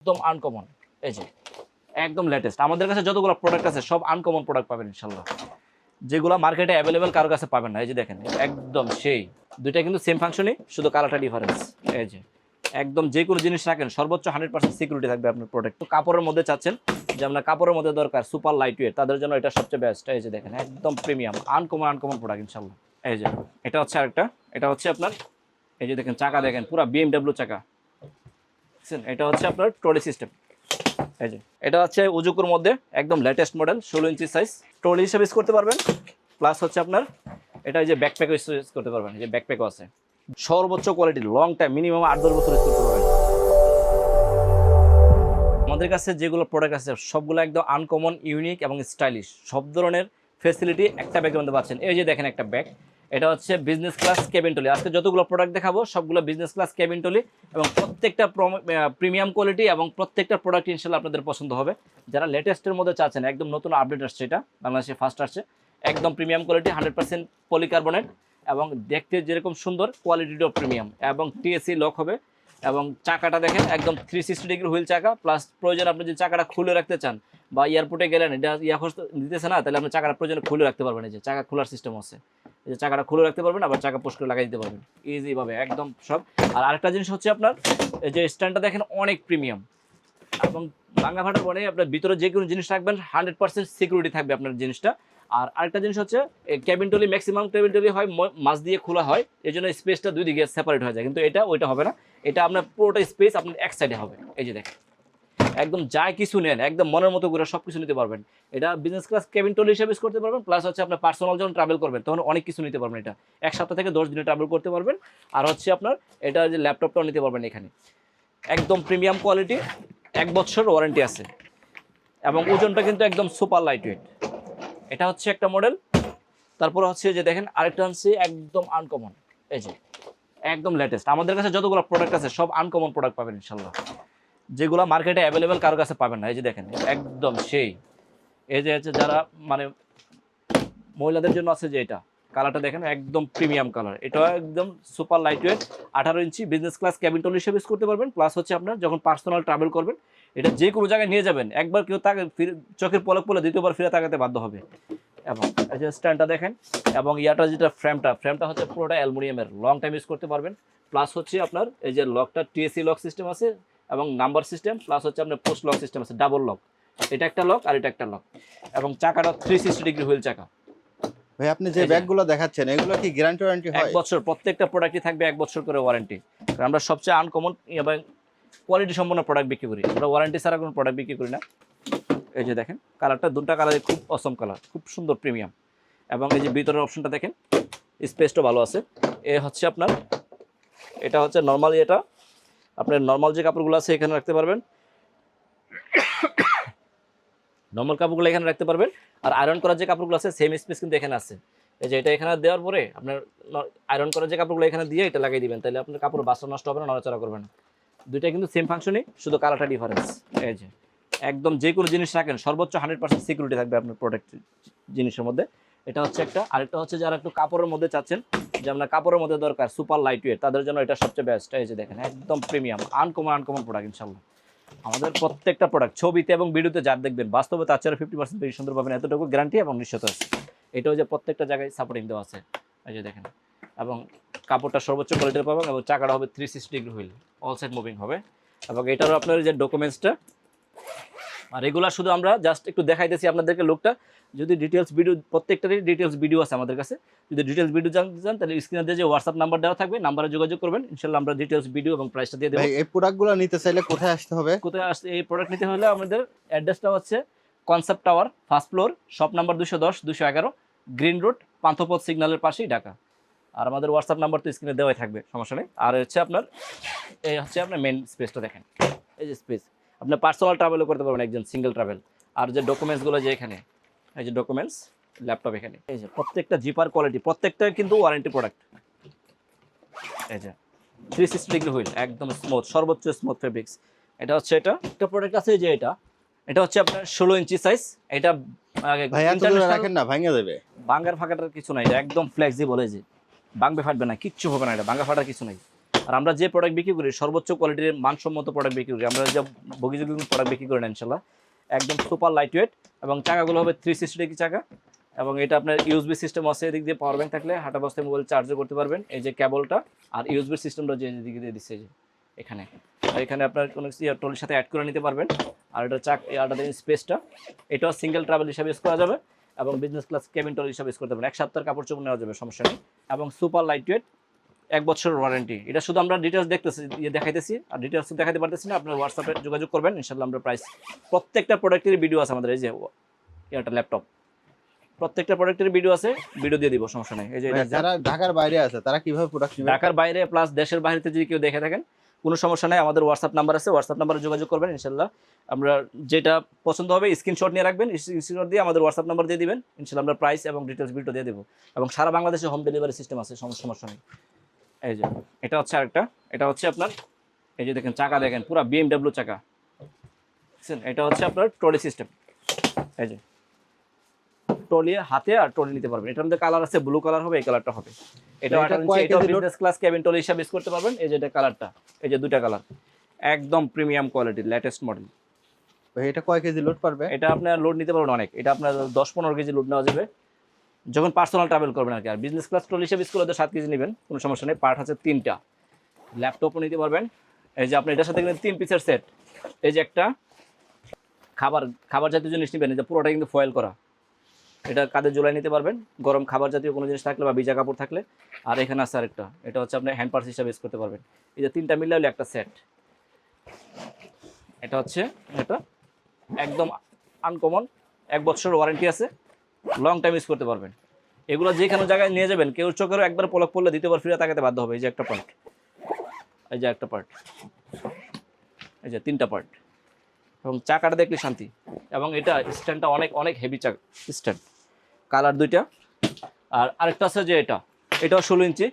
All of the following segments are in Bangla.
একদম আনকমন এই যে, একদম লেটেস্ট আমাদের কাছে যতগুলো প্রোডাক্ট আছে, সব আনকমন প্রোডাক্ট পাবেন ইনশাল্লাহ। যেগুলো মার্কেটে অ্যাভেলেবেল কারোর কাছে পাবেন না। এই যে দেখেন একদম সেই। দুইটা কিন্তু সেম ফাংশনই শুধু কালারটা ডিফারেন্স এই যে, একদম যে কোনো জিনিস রাখেন, সর্বোচ্চ হান্ড্রেড পার্সেন্ট সিকিউরিটি থাকবে আপনার প্রোডাক্ট তো কাপড়ের মধ্যে চাচ্ছেন, যে আপনার কাপড়ের মধ্যে দরকার সুপার লাইট ওয়েট তাদের জন্য এটা সবচেয়ে বেস্ট এই যে দেখেন, একদম প্রিমিয়াম আনকমন আনকমন প্রোডাক্ট ইনশাল্লাহ। এই যে, এটা হচ্ছে আরেকটা, এটা হচ্ছে আপনার, এই যে দেখেন, চাকা দেখেন, পুরো বিএমডাব্লিউ চাকা? এটা হচ্ছে আপনার ট্রলি সিস্টেম এই যে, এটা হচ্ছে উজুকুর মধ্যে একদম লেটেস্ট মডেল ষোলো ইঞ্চি সাইজ ট্রলি হিসেবে ইউজ করতে পারবেন। প্লাস হচ্ছে আপনার, এটা এই যে ব্যাকপ্যাকও ইউজ করতে পারবেন যে ব্যাকপ্যাকও আছে। সর্বোচ্চ কোয়ালিটি লং টাইম মিনিমাম আট, দশ বছর ইউজ করতে পারবেন। আমাদের কাছে যেগুলো প্রোডাক্ট আছে, সবগুলো একদম আনকমন ইউনিক এবং স্টাইলিশ সব ধরনের ফেসিলিটি একটা ব্যাগের মধ্যে পাচ্ছেন। এই যে দেখেন একটা ব্যাগ এটা হচ্ছে বিজনেস ক্লাস কেবিন টলি আজকে যতগুলো প্রোডাক্ট দেখাবো, সবগুলো বিজনেস ক্লাস কেবিন টলি এবং প্রত্যেকটা প্রিমিয়াম কোয়ালিটি এবং প্রত্যেকটা প্রোডাক্ট ইনশাল্লাহ আপনাদের পছন্দ হবে। যারা লেটেস্টের মধ্যে চাচ্ছেন, একদম নতুন আপডেট আসছে এটা, বাংলাদেশে ফার্স্ট আসছে। একদম premium quality hundred percent polycarbonate এবং দেখতে যেরকম সুন্দর কোয়ালিটিটাও প্রিমিয়াম এবং টিএসি লক হবে। এবং চাকাটা দেখেন, একদম থ্রি সিক্সটি ডিগ্রি হুইল চাকা প্লাস প্রয়োজন আপনি যদি চাকাটা খুলে রাখতে চান বা এয়ারপোর্টে গেলেন, এটা ইয়া খরচ দিতেছে না, তাহলে আপনি চাকাটা প্রয়োজনে খুলে রাখতে পারবেন। এই যে চাকা খোলার সিস্টেম আছে, এই যে চাকাটা খুলে রাখতে পারবেন, আবার চাকা পোস্ট করে লাগাই দিতে পারবেন। ইজিভাবে একদম সব। আর আরেকটা জিনিস হচ্ছে আপনার, এই যে স্ট্যান্ডটা দেখেন অনেক প্রিমিয়াম এবং বাংলা ভাটার পরে আপনার ভিতরে যে কোনো জিনিস রাখবেন হান্ড্রেড পার্সেন্ট সিকিউরিটি থাকবে আপনার জিনিসটা। আর আরেকটা জিনিস হচ্ছে cabin trolley maximum cabin trolley হয় মাছ দিয়ে খোলা হয়, এই জন্য স্পেসটা দুই দিকে সেপারেট হয়ে যায়। কিন্তু এটা, ওইটা হবে না। এটা আপনার পুরোটা স্পেস আপনার এক সাইডে হবে। এই যে দেখেন। একদম যা কিছু নেন, একদম মনের মতো করে সব কিছু নিতে পারবেন। এটা বিজনেস ক্লাস কেবিন টলি হিসেবে করতে পারবেন প্লাস হচ্ছে আপনার পার্সোনাল যখন ট্রাভেল করবেন, তখন অনেক কিছু নিতে পারবেন এটা। এক সপ্তাহ থেকে দশ দিনে ট্রাভেল করতে পারবেন। আর হচ্ছে আপনার এটা যে ল্যাপটপটাও নিতে পারবেন এখানে। একদম প্রিমিয়াম কোয়ালিটি এক বছর ওয়ারেন্টি আছে। এবং ওজনটা কিন্তু একদম সুপার লাইট ওয়েট এটা হচ্ছে একটা মডেল তারপর হচ্ছে যে দেখেন, আরেকটা হচ্ছে একদম আনকমন এই যে। একদম লেটেস্ট আমাদের কাছে যতগুলো প্রোডাক্ট আছে, সব আনকমন প্রোডাক্ট পাবেন ইনশাল্লাহ। যেগুলো মার্কেটে অ্যাভেলেবেল কারোর কাছে পাবেন না। এই যে দেখেন, একদম সেই। এই যে হচ্ছে যারা মানে মহিলাদের জন্য আছে যে এটা কালারটা দেখেন, একদম প্রিমিয়াম কালার এটা একদম সুপার লাইট ওয়েট আঠারো inch business class cabin trolley হিসেবে use করতে পারবেন। প্লাস হচ্ছে আপনার যখন পার্সোনাল ট্রাভেল করবেন, এটা যে কোনো জায়গায় নিয়ে যাবেন। একবার কেউ তাকে ফিরে, চোখের পলক পলে দ্বিতীয়বার ফিরে তাকাতে বাধ্য হবে। এবং এই যে স্ট্যান্ডটা দেখেন এবং ইয়াটা যেটা ফ্রেমটা ফ্রেমটা হচ্ছে পুরোটা অ্যালুমিনিয়ামের লং টাইম ইউজ করতে পারবেন। প্লাস হচ্ছে আপনার এই যে লকটা টিএসসি লক সিস্টেম আছে এবং নাম্বার সিস্টেম প্লাস হচ্ছে আপনার পোস্ট লক সিস্টেম আছে ডাবল লক এটা একটা লক আর এটা একটা লক এবং চাকাটা থ্রি সিক্সটি ডিগ্রি হুইল চাকা। ভাই আপনি যে ব্যাগগুলো দেখাচ্ছেন এগুলো কি গ্যারান্টি ওয়ারেন্টি হয়? এক বছর প্রত্যেকটা প্রোডাক্টই থাকবে এক বছর করে ওয়ারেন্টি কারণ আমরা সবচেয়ে আনকমন এবং কোয়ালিটি সম্পন্ন প্রোডাক্ট বিক্রি করি। আমরা ওয়ারেন্টি ছাড়া কোনো প্রোডাক্ট বিক্রি করি না। এই যে দেখেন, কালারটা দুটা কালারে খুব অসম কালার, খুব সুন্দর প্রিমিয়াম এবং এই যে ভিতরের অপশনটা দেখেন স্পেসটা ভালো আছে। এ হচ্ছে আপনার, এটা হচ্ছে নর্মালি এটা, আপনার নর্মাল যে কাপড়গুলো আছে এখানে রাখতে পারবেন। নর্মাল কাপড়গুলো এখানে রাখতে পারবেন। আর আয়রন করার যে কাপড়গুলো আছে সেম স্পেস কিন্তু এখানে আছে। এই যে এটা এখানে দেওয়ার পরে আপনার আয়রন করার যে কাপড়গুলো এখানে দিয়ে এটা লাগিয়ে দিবেন। তাহলে আপনার কাপড় বাসা নষ্ট হবে না, নড়াচড়া করবে না। দুইটা কিন্তু সেম ফাংশনই শুধু কালারটা ডিফারেন্স এই যে। একদম যে কোনো জিনিস রাখেন, সর্বোচ্চ হান্ড্রেড পার্সেন্ট সিকিউরিটি থাকবে আপনার প্রোডাক্ট জিনিসের মধ্যে। এটা হচ্ছে একটা। আরেকটা হচ্ছে যারা একটু কাপড়ের মধ্যে চাচ্ছেন, যে আপনার কাপড়ের মধ্যে দরকার সুপার লাইট ওয়েট তাদের জন্য এটা সবচেয়ে বেস্ট এই যে দেখেন, একদম প্রিমিয়াম আনকমন আনকমন প্রোডাক্ট ইনশাল্লাহ আমাদের প্রত্যেকটা প্রোডাক্ট ছবিতে এবং ভিডিওতে যার দেখবেন, বাস্তবে তার চেয়ে ফিফটি পার্সেন্ট বেশি সুন্দর পাবেন। এতটুকু গ্যারান্টি এবং নিশ্চয়তা আছে। এটাও যে প্রত্যেকটা জায়গায় সাপোর্টিং দেওয়া আছে। এই যে দেখেন, এবং কাপড়টা সর্বোচ্চ কোয়ালিটির পাবেন এবং চাকাটা হবে three sixty degree wheel all side moving হবে। এবং এটারও আপনার যে ডকুমেন্টসটা আর রেগুলার শুধু আমরা জাস্ট একটু দেখাইতেছি আপনাদেরকে লোকটা। যদি ডিটেলস ভিডিও প্রত্যেকটারই ডিটেলস ভিডিও আছে আমাদের কাছে। যদি ডিটেলস ভিডিও জানতে চান তাহলে স্ক্রিনে দিয়ে যে হোয়াটসঅ্যাপ নাম্বার দেওয়া থাকবে নাম্বারে যোগাযোগ করবেন। ইনশাল্লাহ আমরা ডিটেলস ভিডিও এবং প্রাইসটা দিয়ে দেবো। ভাই এই প্রোডাক্টগুলো নিতে চাইলে কোথায় আসতে হবে? কোথায় আসতে এই প্রোডাক্ট নিতে হলে আমাদের অ্যাড্রেসটা হচ্ছে Concept Tower first floor shop number দুশো দশ দুশো এগারো গ্রিন রোড পান্থপথ সিগন্যালের পাশেই ঢাকা। আর আমাদের হোয়াটসঅ্যাপ নাম্বার তো স্ক্রিনে দেওয়াই থাকবে সমস্যা নেই। আর হচ্ছে আপনার এই হচ্ছে আপনার মেন স্পেসটা দেখেন। এই যে স্পেস আপনি পার্সোনাল ট্রাভেলও করতে পারবেন একজন সিঙ্গেল ট্রাভেল আর যে ডকুমেন্টসগুলো যে এখানে এই যে ডকুমেন্টস ল্যাপটপ এখানে। এই যে প্রত্যেকটা জিপার কোয়ালিটি প্রত্যেকটা কিন্তু ওয়ারেন্টি প্রোডাক্ট এই যে থ্রি সিক্সটি ডিগ্রি হুইল একদম স্মুথ সর্বোচ্চ স্মুথ ফেব্রিক্স এটা হচ্ছে এটা একটা প্রোডাক্ট আছে যে এটা। এটা হচ্ছে আপনার ষোলো ইঞ্চি সাইজ এটা রাখেন না ভাঙে যাবে বাঙ্গার ফাঁকাটার কিছু নাই একদম ফ্লেক্সিবল এই যে। বাংবে ফাটবে না কিচ্ছু হবে না এটা বাঙ্গা ফাটার কিছু নাই। আর আমরা যে প্রোডাক্ট বিক্রি করি, সর্বোচ্চ কোয়ালিটির মানসম্মত প্রোডাক্ট বিক্রি করি। আমরা যে বগিযোগী প্রোডাক্ট বিক্রি করি না ইনশাল্লাহ। একদম সুপার লাইট ওয়েট এবং চাকাগুলো হবে থ্রি সিক্সটি ডিগ্রি চাকা? এবং এটা আপনার ইউএসবি সিস্টেম আছে, এদিক দিয়ে পাওয়ার ব্যাংক থাকলে হাঁটা বস্তায় মোবাইল চার্জও করতে পারবেন। এই যে কেবলটা আর ইউএসবি সিস্টেমটা যে দিকে দিয়ে দিচ্ছে যে এখানে। আর এখানে আপনার কোনো টলির সাথে অ্যাড করে নিতে পারবেন। আর এটা চাক আটা স্পেসটা এটাও সিঙ্গেল ট্রাভেল হিসাবে ইউজ করা যাবে এবং বিজনেস ক্লাস কেবিন টল হিসাবে ইউজ করতে পারবেন। এক সপ্তাহের কাপড় চোপড় নেওয়া যাবে, সমস্যা নেই। এবং সুপার লাইট ওয়েট এক বছরের ওয়ারেন্টি এটা শুধু আমরা ডিটেলস দেখতেছি ইয়ে দেখাইতেছি আর ডিটেলস দেখাতে পারতেছি না আপনার হোয়াটসঅ্যাপে যোগাযোগ করবেন ইনশাল্লাহ আমরা প্রাইস প্রত্যেকটা প্রোডাক্টের ভিডিও আছে আমাদের এই যে একটা ল্যাপটপ প্রত্যেকটা প্রোডাক্টের ভিডিও আছে ভিডিও দিয়ে দিব সমস্যা নেই। এই যে যারা ঢাকার বাইরে আছে তারা কীভাবে প্রোডাক্ট নেবে ঢাকার বাইরে প্লাস দেশের বাইরে যদি কেউ দেখে থাকেন কোনো সমস্যা নাই আমাদের হোয়াটসঅ্যাপ নাম্বার আছে হোয়াটসঅ্যাপ নাম্বারে যোগাযোগ করবেন ইনশাল্লাহ আমরা যেটা পছন্দ হবে স্ক্রিনশট নিয়ে রাখবেন স্ক্রিনশট দিয়ে আমাদের হোয়াটসঅ্যাপ নাম্বার দিয়ে দিবেন ইনশাল্লাহ আমরা প্রাইস এবং ডিটেলস ভিডিও দিয়ে দেবো। এবং সারা বাংলাদেশে হোম ডেলিভারি সিস্টেম আছে সমস্যা নেই। এই যে এটা হচ্ছে আরেকটা। এটা হচ্ছে আপনার এই যে দেখেন চাকা দেখেন পুরো বিএমডাব্লিউ চাকা। এটা হচ্ছে আপনার ট্রলি সিস্টেম। এই যে ট্রলি হাতে আর ট্রলি নিতে পারবেন। এটার মধ্যে কালার আছে ব্লু কালার হবে এই কালারটা হবে। এটা? বিজনেস ক্লাস কেবিন ট্রলি হিসাবে ইউজ করতে পারবেন। এই যে এটা কালারটা। এই যে দুইটা কালার। একদম প্রিমিয়াম কোয়ালিটির লেটেস্ট মডেল এটা কয় কেজি লোড পারবে? এটা আপনার লোড নিতে পারবেন অনেক। এটা আপনার দশ পনেরো কেজি লোড নেওয়া যাবে। যখন পার্সোনাল ট্রাভেল করবেন আর কি। আর বিজনেস ক্লাস ট্রলি হিসাবে ইউজ করলে সাত কেজি নেবেন, কোনো সমস্যা নেই। পার্ট আছে তিনটা। ল্যাপটপও নিতে পারবেন। এই যে আপনি এটার সাথে কিন্তু তিন পিসের সেট এই যে একটা খাবার খাবার জাতীয় জিনিস নেবেন যে পুরোটা কিন্তু ফয়েল করা। এটা কাঁধে জোলাই নিতে পারবেন। গরম খাবার জাতীয় কোনো জিনিস থাকলে বা ভিজা কাপড় থাকলে। আর এখানে আছে আরেকটা। এটা হচ্ছে আপনি হ্যান্ড পার্স হিসাবে ইউজ করতে পারবেন। এই যে তিনটা মিললে হলে একটা সেট এটা হচ্ছে, এটা একদম আনকমন এক বছর ওয়ারেন্টি আছে। লং টাইম ইউজ করতে পারবেন। এগুলো যে কোনো জায়গায় নিয়ে যাবেন, কেউ চোখেরও একবার পলক পড়লে দ্বিতীয়বার ফিরে তাকাতে বাধ্য হবে। এই যে একটা পার্ট এই যে একটা পার্ট এই যে তিনটা পার্ট এবং চাকাটা দেখলে শান্তি। এবং এটা স্ট্যান্ডটা অনেক অনেক হেভি চাকা স্ট্যান্ড কালার দুইটা। আর আরেকটা আছে যে এটা। এটাও ষোলো ইঞ্চি।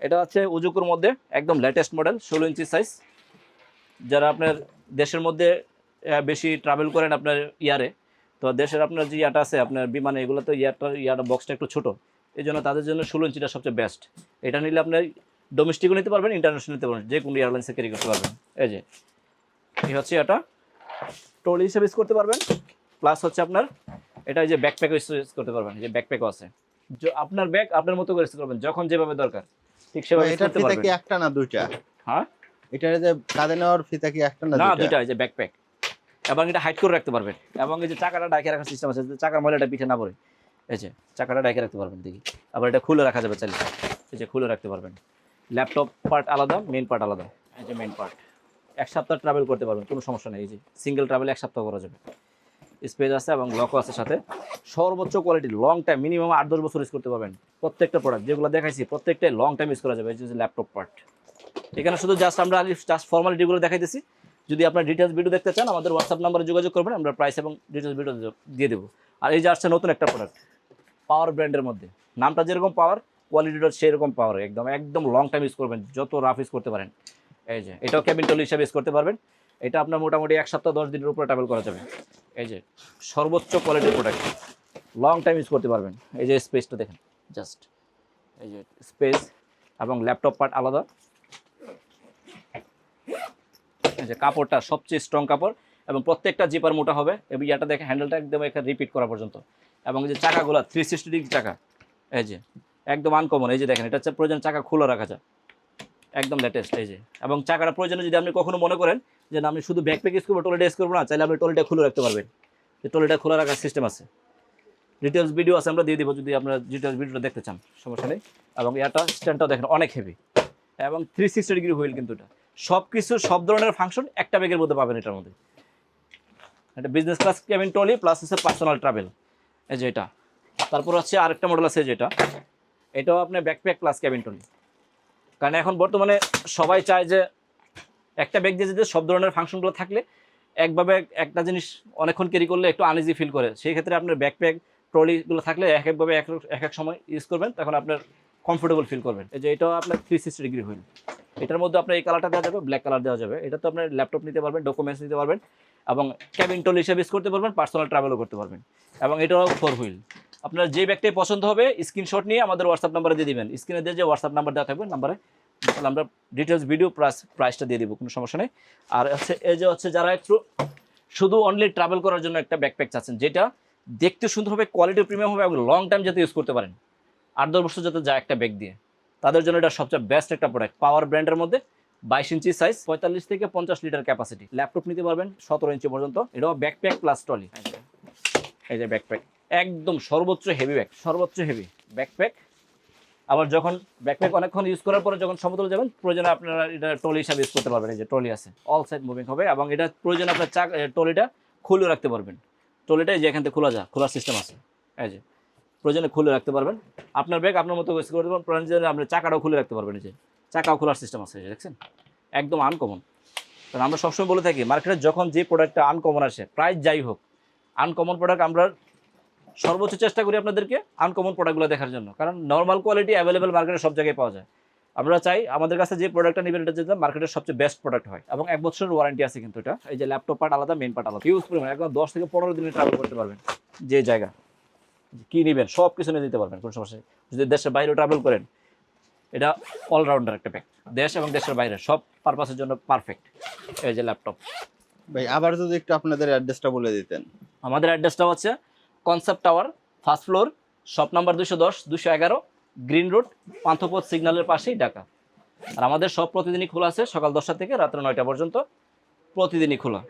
এটা হচ্ছে উজুকুর মধ্যে, একদম লেটেস্ট মডেল ষোলো ইঞ্চি সাইজ যারা আপনার দেশের মধ্যে বেশি ট্রাভেল করেন আপনার ইয়ারে তো দেশের আপনার যে ইয়াটা আছে আপনার বিমানে এগুলো তো ইয়ারটা ইয়ার বক্সটা একটু ছোট। এই জন্য তাদের জন্য ষোলো ইঞ্চিটা সবচেয়ে বেস্ট এটা নিলে আপনার ডোমেস্টিকও নিতে পারবেন ইন্টারন্যাশনাল নিতে পারবেন যে কোনো এয়ারলাইন্সে ক্যারি করতে পারবেন। এই যে এই হচ্ছে এটা ট্রলি হিসেবে ইউজ করতে পারবেন। প্লাস হচ্ছে আপনার এটা এই যে ব্যাকপ্যাকও ইউজ করতে পারবেন যে ব্যাকপ্যাকও আছে। য- আপনার ব্যাগ আপনার মতো করে ইউজ করবেন যখন যেভাবে দরকার ঠিক সেভাবে করতে পারবেন কি একটা না দুইটা? হ্যাঁ? এটার যে কাঁধে নেওয়ার ফিতা কি একটা না না দুইটা? দুইটা এই যে ব্যাকপ্যাক এবং এটা হাইট করে রাখতে পারবেন। এবং এই যে চাকাটা ডাইকে রাখার সিস্টেম আছে চাকার ময়লাটা পিঠে না পড়ে। এই যে চাকাটা ডাইকে রাখতে পারবেন দেখি। আবার এটা খুলে রাখা যাবে চাইলে। এই যে খুলে রাখতে পারবেন। ল্যাপটপ পার্ট আলাদা মেন পার্ট আলাদা। এই যে মেইন পার্ট এক সপ্তাহ ট্রাভেল করতে পারবেন কোনো সমস্যা নেই। এই যে সিঙ্গেল ট্রাভেল এক সপ্তাহ করা যাবে। স্পেস আছে এবং লকও আছে সাথে। সর্বোচ্চ কোয়ালিটি লং টাইম মিনিমাম আট দশ বছর ইউজ করতে পারবেন। প্রত্যেকটা প্রোডাক্ট যেগুলো দেখাইছি প্রত্যেকটাই লং টাইম ইউজ করা যাবে। এই যে ল্যাপটপ পার্ট এখানে শুধু জাস্ট আমরা জাস্ট ফর্মালিটিগুলো দেখাইতেছি। যদি আপনার ডিটেলস ভিডিও দেখতে চান, আমাদের হোয়াটসঅ্যাপ নাম্বারে যোগাযোগ করবেন, আমরা প্রাইস এবং ডিটেলস ভিডিও দিয়ে দেবো আর এই যে আসছে নতুন একটা প্রোডাক্ট পাওয়ার ব্র্যান্ডের মধ্যে। নামটা যেরকম পাওয়ার কোয়ালিটিটা সেরকম পাওয়ার একদম একদম লং টাইম ইউজ করবেন, যত রাফ ইউজ করতে পারেন। এই যে, এটাও ক্যাবিন হিসাবে ইউজ করতে পারবেন। এটা আপনার মোটামুটি এক সপ্তাহ, দশ দিনের উপরে ট্রাভেল করা যাবে। এই যে, সর্বোচ্চ কোয়ালিটির প্রোডাক্ট লং টাইম ইউজ করতে পারবেন। এই যে স্পেসটা দেখেন জাস্ট এই যে স্পেস এবং ল্যাপটপ পার্ট আলাদা। যে কাপড়টা সবচেয়ে স্ট্রং কাপড় এবং প্রত্যেকটা জিপার মোটা হবে এবং ইয়াটা দেখে হ্যান্ডেলটা একদম এখানে রিপিট করা পর্যন্ত। এবং যে চাকাগুলো থ্রি সিক্সটি ডিগ্রি চাকা, এই যে, একদম আনকমন এই যে দেখেন, এটা হচ্ছে প্রয়োজন চাকা খোলা রাখা যায়। একদম লেটেস্ট এই যে। এবং চাকাটা প্রয়োজনে যদি আপনি কখনো মনে করেন যে না, আমি শুধু ব্যাকপ্যাক ইউজ করব টলিটা ইউজ করব না চাইলে আপনি টলিটা খুলে রাখতে পারবেন। যে টলিটা খোলা রাখার সিস্টেম আছে। ডিটেলস ভিডিও আছে, আমরা দিয়ে দিব যদি আপনারা ডিটেলস ভিডিওটা দেখতে চান, সমস্যা নেই। এবং এটা স্ট্যান্ডটাও দেখেন অনেক হেভি এবং থ্রি সিক্সটি ডিগ্রি হুইল কিন্তু এটা। সব কিছু সব ধরনের ফাংশন একটা ব্যাগের মধ্যে পাবেন এটার মধ্যে। এটা business class cabin trolley plus হচ্ছে পার্সোনাল ট্রাভেল এই যে এটা। তারপর হচ্ছে আরেকটা মডেল আছে যেটা এটাও আপনার ব্যাকপ্যাক প্লাস কেবিন টলি কারণ এখন বর্তমানে সবাই চায় যে একটা ব্যাগ দিয়ে যদি সব ধরনের ফাংশনগুলো থাকলে একভাবে একটা জিনিস অনেকক্ষণ ক্যারি করলে একটু আনইজি ফিল করে। সেই ক্ষেত্রে আপনার ব্যাকপ্যাক ট্রলিগুলো থাকলে এক একভাবে এক এক এক সময় ইউজ করবেন, তখন আপনার কমফোর্টেবল ফিল করবেন। এই যে এটাও আপনার থ্রি সিক্সটি ডিগ্রি হুইল এটার মধ্যে আপনার এই কালারটা দেওয়া যাবে ব্ল্যাক কালার দেওয়া যাবে। এটা তো আপনার ল্যাপটপ নিতে পারবেন ডকুমেন্টস নিতে পারবেন, এবং ক্যাবিন টল হিসেবে ইউজ করতে পারবেন পার্সোনাল ট্রাভেলও করতে পারবেন, এবং এটাও ফোর হুইল আপনার যে ব্যাগটাই পছন্দ হবে স্ক্রিনশট নিয়ে আমাদের হোয়াটসঅ্যাপ নাম্বারে দিয়ে দিবেন। স্ক্রিনে দিয়ে যে হোয়াটসঅ্যাপ নাম্বার দেওয়া থাকবে নাম্বারে তাহলে আমরা ডিটেলস ভিডিও প্রাইস প্রাইসটা দিয়ে দিব, কোনো সমস্যা নেই। আর হচ্ছে, এই যে হচ্ছে যারা একটু শুধু অনলি ট্রাভেল করার জন্য একটা ব্যাকপ্যাক চাচ্ছেন, যেটা দেখতে সুন্দর হবে কোয়ালিটি প্রিমিয়াম হবে, এবং লং টাইম যাতে ইউজ করতে পারেন। আট দশ বছর যাতে যায় একটা ব্যাগ দিয়ে। তাদের জন্য এটা সবচেয়ে বেস্ট একটা প্রোডাক্ট পাওয়ার ব্র্যান্ডের মধ্যে বাইশ ইঞ্চি সাইজ পঁয়তাল্লিশ থেকে পঞ্চাশ লিটার ক্যাপাসিটি ল্যাপটপ নিতে পারবেন সতেরো ইঞ্চি পর্যন্ত। এটাও ব্যাকপ্যাক প্লাস ট্রলি এই যে ব্যাকপ্যাক একদম সর্বোচ্চ হেভি ব্যাগ সর্বোচ্চ হেভি ব্যাকপ্যাক আবার যখন ব্যাকপ্যাক অনেকক্ষণ ইউজ করার পরে যখন সমতল যাবেন, প্রয়োজনে আপনারা এটা ট্রলি হিসাবে ইউজ করতে পারবেন। এই যে ট্রলি আছে অল সাইড মুভিং হবে এবং এটা প্রয়োজনে আপনার চাক ট্রলিটা খুলে রাখতে পারবেন। ট্রলিটা এই যে এখান থেকে খোলা যা, খোলার সিস্টেম আছে। এই যে প্রয়োজনে খুলে রাখতে পারবেন। আপনার ব্যাগ আপনার মতো ইউজ করতে পারবেন প্রয়োজনে আপনি চাকাটাও খুলে রাখতে পারবেন যে। চাকাও খোলার সিস্টেম আছে দেখছেন? একদম আনকমন কারণ আমরা সবসময় বলে থাকি মার্কেটে যখন যে প্রোডাক্টটা আনকমন আসে প্রাইস যাই হোক আনকমন প্রোডাক্ট আমরা সর্বোচ্চ চেষ্টা করি আপনাদেরকে আনকমন প্রোডাক্টগুলো দেখার জন্য। কারণ নর্মাল কোয়ালিটি অ্যাভেলেবেল মার্কেটে সব জায়গায় পাওয়া যায়। আমরা চাই আমাদের কাছে যে প্রোডাক্টটা নেবেন, এটা যেটা মার্কেটের সবচেয়ে বেস্ট প্রোডাক্ট হয়। এবং এক বছরের ওয়ারেন্টি আছে কিন্তু এটা। এই যে ল্যাপটপ পার্ট আলাদা মেন পার্ট আলাদা। ইউজ পরিমাণ, একদম দশ থেকে পনেরো দিনে ট্রাভেল করতে পারবেন যে জায়গা। কি নেবেন? সব কিছু নিয়ে দিতে পারবেন কোনো সমস্যা নেই। যদি দেশের বাইরে ট্রাভেল করেন এটা অলরাউন্ডার একটা প্যাক দেশ এবং দেশের বাইরে সব পারপাসের জন্য পারফেক্ট এই যে ল্যাপটপ ভাই আবার যদি একটু আপনাদের অ্যাড্রেসটা বলে দিতেন। আমাদের অ্যাড্রেসটা হচ্ছে Concept Tower first floor shop number দুশো দশ দুশো এগারো গ্রিন রোড পান্থপথ সিগন্যালের পাশেই ঢাকা। আর আমাদের সব প্রতিদিনই খোলা আছে সকাল দশটা থেকে রাত্র নয়টা পর্যন্ত প্রতিদিনই খোলা।